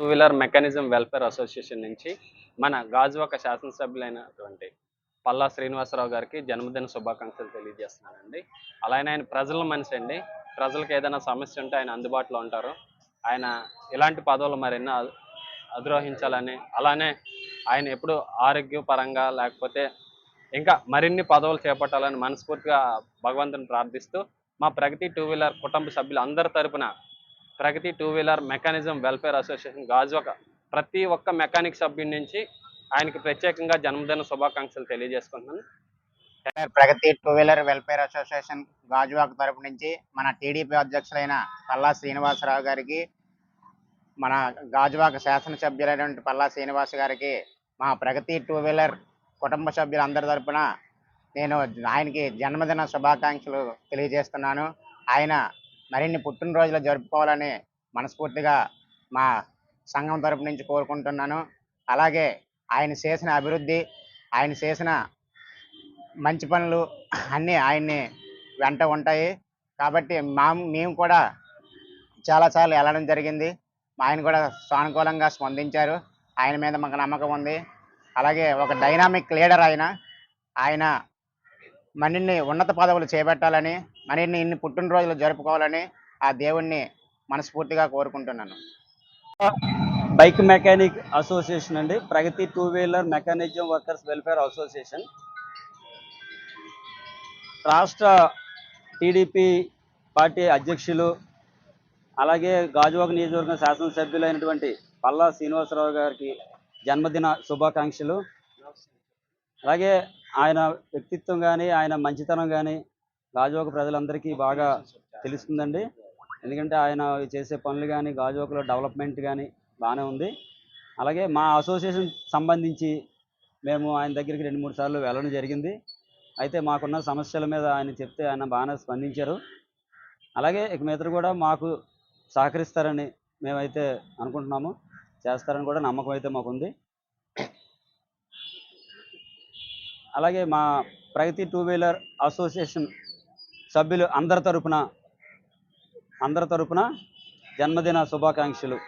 Two wheeler mechanism welfare association నుంచి మన గాజువాక శాసనసభ్యులైనటువంటి పల్లా శ్రీనివాసరావు గారికి జన్మదిన శుభాకాంక్షలు తెలియజేస్తున్నానండి. అలానే ఆయన ప్రజల మనిషి అండి. ప్రజలకు ఏదైనా సమస్య ఉంటే ఆయన అందుబాటులో ఉంటారు. ఆయన ఇలాంటి పదవులు మరెన్నో అధిరోహించాలని అలానే ఆయన ఎప్పుడు ఆరోగ్యపరంగా లేకపోతే ఇంకా మరిన్ని పదవులు చేపట్టాలని మనస్ఫూర్తిగా భగవంతుని ప్రార్థిస్తూ మా ప్రగతి టూ వీలర్ కుటుంబ సభ్యులు అందరి తరపున Pragathi two wheeler mechanism welfare association Gajuwaka ప్రతి ఒక్క మెకానిక్ సభ్యుడి నుంచి ఆయనకి ప్రత్యేకంగా జన్మదిన శుభాకాంక్షలు తెలియజేసుకుంటున్నాను. Pragathi two wheeler welfare association Gajuwaka తరపు నుంచి మన టీడీపీ అధ్యక్షులైన పల్లా శ్రీనివాసరావు గారికి మన గాజువాక శాసనసభ్యులైనటువంటి పల్లా శ్రీనివాస్ గారికి మా ప్రగతి టూ వీలర్ కుటుంబ సభ్యులందరి తరపున నేను ఆయనకి జన్మదిన శుభాకాంక్షలు తెలియజేస్తున్నాను. ఆయన మరిన్ని పుట్టినరోజులు జరుపుకోవాలని మనస్ఫూర్తిగా మా సంఘం తరపు నుంచి కోరుకుంటున్నాను. అలాగే ఆయన చేసిన అభివృద్ధి ఆయన చేసిన మంచి పనులు అన్నీ ఆయన్ని వెంట ఉంటాయి. కాబట్టి మా మేము కూడా చాలాసార్లు వెళ్ళడం జరిగింది. ఆయన కూడా సానుకూలంగా స్పందించారు. ఆయన మీద మాకు నమ్మకం ఉంది. అలాగే ఒక డైనామిక్ లీడర్ ఆయన. ఆయన మనిన్ని ఉన్నత పదవులు చేపట్టాలని మనిన్ని ఇన్ని పుట్టినరోజులు జరుపుకోవాలని ఆ దేవుణ్ణి మనస్ఫూర్తిగా కోరుకుంటున్నాను. బైక్ మెకానిక్ అసోసియేషన్ అండి. Pragathi two wheeler mechanism workers welfare association. రాష్ట్ర టీడీపీ పార్టీ అధ్యక్షులు అలాగే గాజువాక నియోజకవర్గం శాసనసభ్యులైనటువంటి పల్లా శ్రీనివాసరావు గారికి జన్మదిన శుభాకాంక్షలు. అలాగే ఆయన వ్యక్తిత్వం కానీ ఆయన మంచితనం కానీ గాజువాక ప్రజలందరికీ బాగా తెలుస్తుందండి. ఎందుకంటే ఆయన చేసే పనులు కానీ గాజువాకలో డెవలప్మెంట్ కానీ బాగానే ఉంది. అలాగే మా అసోసియేషన్ సంబంధించి మేము ఆయన దగ్గరికి రెండు మూడు సార్లు వెళ్ళడం జరిగింది. అయితే మాకున్న సమస్యల మీద ఆయన చెప్తే ఆయన బాగానే స్పందించారు. అలాగే ఇక మీద కూడా మాకు సహకరిస్తారని మేమైతే అనుకుంటున్నాము. చేస్తారని కూడా నమ్మకం అయితే మాకుంది. అలాగే మా ప్రగతి టూ వీలర్ అసోసియేషన్ సభ్యులు అందరి తరపున అందరి తరపున జన్మదిన శుభాకాంక్షలు.